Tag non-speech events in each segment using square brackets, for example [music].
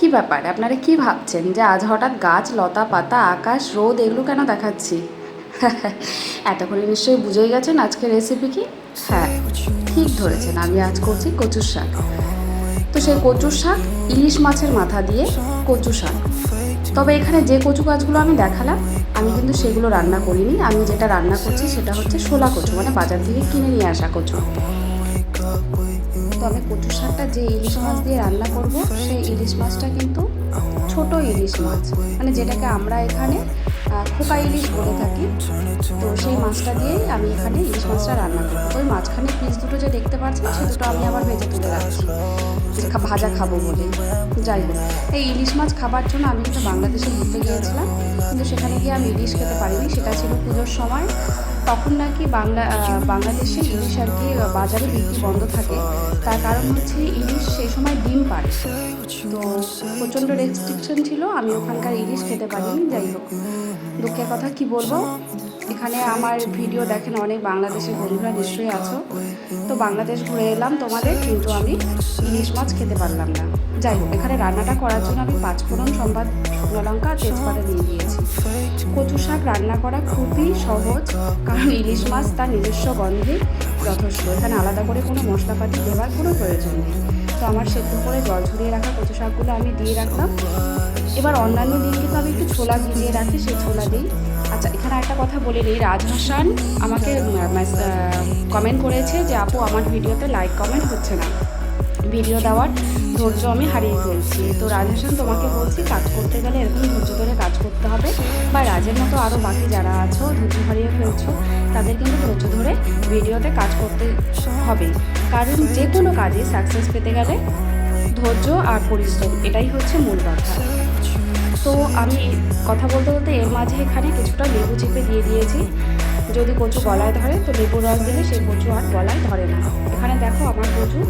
কি ব্যাপার? আপনারা কি ভাবছেন যে আজ হঠাৎ গাছ, লতা, পাতা, আকাশ, রোদ এগুলো কেন দেখাচ্ছি? [laughs] এতক্ষণে নিশ্চয়ই বুঝেই গেছেন আজকের রেসিপি কি? হ্যাঁ ঠিক ধরেছেন। আমি আজ করছি কচুর শাক। তো সেই কচুর শাক ইলিশ মাছের মাথা দিয়ে কচু শাক। তবে এখানে যে কচু গাছগুলো আমি দেখালাম, আমি কিন্তু সেগুলো রান্না করিনি। আমি যেটা রান্না করছি সেটা হচ্ছে শোলা কচু মানে বাজার থেকে কিনে নিয়ে আসা কচু। তো আমি কচু শাকটা যে ইলিশ মাছ দিয়ে রান্না করব, সেই ইলিশ মাছটা কিন্তু ছোট ইলিশ মাছ। মানে যেটাকে আমরা এখানে খোকা ইলিশ বলে থাকি। তো সেই মাছটা দিয়েই আমি এখানে ইলিশ মাছটা রান্না করব। মাঝখানে পিস দুটো যে দেখতে পাচ্ছেন, সে দুটো আমি আবার ভেজে তুলে রাখছি। ভাজা খাব বলে। যাই হোক, এই ইলিশ মাছ খাবার জন্য আমি কিন্তু বাংলাদেশে ঘুরতে গিয়েছিলাম, কিন্তু সেখানে গিয়ে আমি ইলিশ খেতে পারিনি। সেটা ছিল পুজোর সময়। তখন নাকি বাংলা বাংলাদেশে ইলিশ আর কি বাজারে বিক্রি বন্ধ থাকে। তার কারণ হচ্ছে ইলিশ সেই সময় ডিম পারে তো প্রচণ্ড রেস্ট্রিকশন ছিল, আমি ওখানকার ইলিশ খেতে পারিনি। যাই হোক, দুঃখের কথা কি বলব? এখানে আমার ভিডিও দেখেন অনেক বাংলাদেশের বন্ধুরা নিশ্চয়ই আছো। তো বাংলাদেশ ঘুরে এলাম তোমাদের, কিন্তু আমি ইলিশ মাছ খেতে পারলাম না। যাই হোক, এখানে রান্নাটা করার জন্য আমি পাঁচফোড়ন সম্বাদ লঙ্কা, তেজপাতা দিয়ে দিয়েছি। কচু শাক রান্না করা খুবই সহজ, কারণ ইলিশ মাছ তার নিজস্ব গন্ধে যথেষ্ট। এখানে আলাদা করে কোনো মশলাপাতি দেওয়ার কোনো প্রয়োজন নেই। তো আমার সেদ্ধ করে জল ঝরিয়ে রাখা কচু শাকগুলো আমি দিয়ে রাখলাম। এবার অন্যান্য দিন কিন্তু আমি একটু ছোলা ভিজিয়ে রাখি, সেই ছোলা দিই। আচ্ছা এখানে একটা কথা বলে নিই রাজ হাসান আমাকে কমেন্ট করেছে যে, আপু, আমার ভিডিওতে লাইক কমেন্ট হচ্ছে না। ভিডিও দেওয়ার ধৈর্য আমি হারিয়ে ফেলছি। তো রাজ হাসান তোমাকে বলছি, কাজ করতে গেলে এরকম ধৈর্য ধরে কাজ করতে হবে। বা রাজের মতো আরও বাকি যারা আছো, ধৈর্য হারিয়ে ফেলছো, তাদের কিন্তু ধৈর্য ধরে ভিডিওতে কাজ করতে হবে। কারণ যে কোনো কাজে সাকসেস পেতে গেলে ধৈর্য আর পরিশ্রম, এটাই হচ্ছে মূল কথা। তো আমি কথা বলতে বলতে এর মাঝে এখানে কিছুটা লেবু চিপে দিয়ে দিয়েছি। যদি কচু গলায় ধরে, তো লেবু রস দিলে সেই কচু আর গলায় ধরে না। এখানে দেখো আমার কচু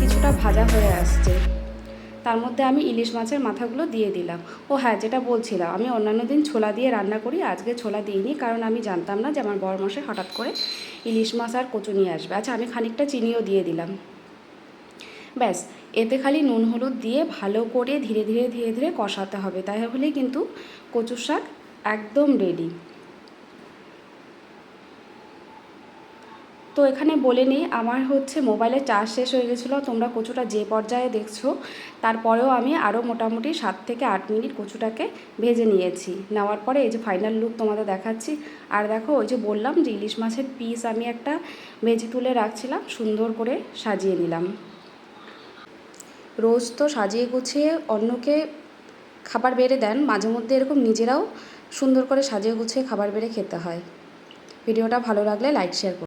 কিছুটা ভাজা হয়ে আসছে। তার মধ্যে আমি ইলিশ মাছের মাথাগুলো দিয়ে দিলাম। ও হ্যাঁ যেটা বলছিলাম, আমি অন্যান্য দিন ছোলা দিয়ে রান্না করি, আজকে ছোলা দিইনি, কারণ আমি জানতাম না যে আমার বড় মশাই হঠাৎ করে ইলিশ মাছ আর কচু নিয়ে আসবে। আচ্ছা আমি খানিকটা চিনিও দিয়ে দিলাম। ব্যাস, এতে খালি নুন হলুদ দিয়ে ভালো করে ধীরে ধীরে ধীরে ধীরে কষাতে হবে। তাই হলেই কিন্তু কচু শাক একদম রেডি তো এখানে বলে নিই, আমার হচ্ছে মোবাইলে চার্জ শেষ হয়ে গেছিল, তোমরা কচুটা যে পর্যায়ে দেখছ, তারপরেও আমি আরও মোটামুটি সাত থেকে আট মিনিট কচুটাকে ভেজে নিয়েছি। নেওয়ার পরে এই যে ফাইনাল লুক তোমাদের দেখাচ্ছি। আর দেখো, ওই যে বললাম যে ইলিশ মাছের পিস আমি একটা ভেজে তুলে রাখছিলাম, সুন্দর করে সাজিয়ে নিলাম। রোজ তো সাজিয়ে গুছিয়ে অন্যকে খাবার বেড়ে দেন, মাঝে মধ্যে এরকম নিজেরাও সুন্দর করে সাজিয়ে গুছিয়ে খাবার বেড়ে খেতে হয়। ভিডিওটা ভালো লাগলে লাইক শেয়ার করুন।